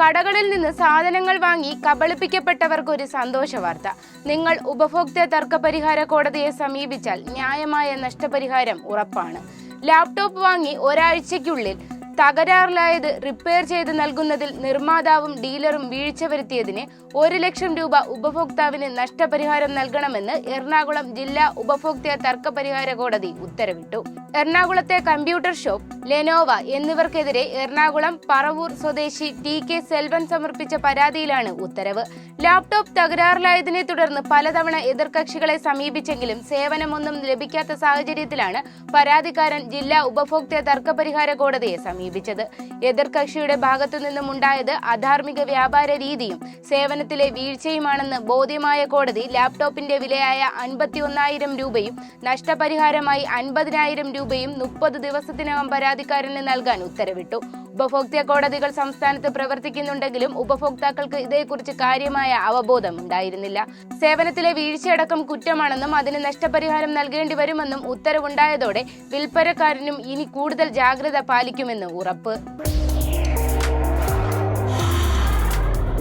കടകളിൽ നിന്ന് സാധനങ്ങൾ വാങ്ങി കബളിപ്പിക്കപ്പെട്ടവർക്ക് ഒരു സന്തോഷ വാർത്ത. നിങ്ങൾ ഉപഭോക്തൃ തർക്ക പരിഹാര കോടതിയെ സമീപിച്ചാൽ ന്യായമായ നഷ്ടപരിഹാരം ഉറപ്പാണ്. ലാപ്ടോപ്പ് വാങ്ങി ഒരാഴ്ചയ്ക്കുള്ളിൽ തകരാറിലായത് റിപ്പയർ ചെയ്ത് നൽകുന്നതിൽ നിർമ്മാതാവും ഡീലറും വീഴ്ച വരുത്തിയതിന് ഒരു ലക്ഷം രൂപ ഉപഭോക്താവിന് നഷ്ടപരിഹാരം നൽകണമെന്ന് എറണാകുളം ജില്ലാ ഉപഭോക്തൃ തർക്ക പരിഹാര കോടതി ഉത്തരവിട്ടു. എറണാകുളത്തെ കമ്പ്യൂട്ടർ ഷോപ്പ് ലെനോവ എന്നിവർക്കെതിരെ എറണാകുളം പറവൂർ സ്വദേശി ടി കെ സെൽവൻ സമർപ്പിച്ച പരാതിയിലാണ് ഉത്തരവ്. ലാപ്ടോപ്പ് തകരാറിലായതിനെ തുടർന്ന് പലതവണ എതിർകക്ഷികളെ സമീപിച്ചെങ്കിലും സേവനമൊന്നും ലഭിക്കാത്ത സാഹചര്യത്തിലാണ് പരാതിക്കാരൻ ജില്ലാ ഉപഭോക്തൃ തർക്ക പരിഹാര കോടതിയെ സമീപിച്ചത്. എതിർകക്ഷിയുടെ ഭാഗത്തു നിന്നും ഉണ്ടായത് അധാർമിക വ്യാപാര രീതിയും സേവനത്തിലെ വീഴ്ചയുമാണെന്ന് ബോധ്യമായ കോടതി ലാപ്ടോപ്പിന്റെ വിലയായ അൻപത്തി ഒന്നായിരം രൂപയും നഷ്ടപരിഹാരമായി അൻപതിനായിരം രൂപയും മുപ്പത് ദിവസത്തിനകം പരാതിക്കാരന് നൽകാൻ ഉത്തരവിട്ടു. ഉപഭോക്തൃ കോടതികൾ സംസ്ഥാനത്ത് പ്രവർത്തിക്കുന്നുണ്ടെങ്കിലും ഉപഭോക്താക്കൾക്ക് ഇതേക്കുറിച്ച് കാര്യമായ അവബോധം ഉണ്ടായിരുന്നില്ല. സേവനത്തിലെ വീഴ്ചയടക്കം കുറ്റമാണെന്നും അതിന് നഷ്ടപരിഹാരം നൽകേണ്ടി വരുമെന്നും ഉത്തരവുണ്ടായതോടെ വിൽപ്പനക്കാരനും ഇനി കൂടുതൽ ജാഗ്രത പാലിക്കുമെന്ന് ഉറപ്പ്.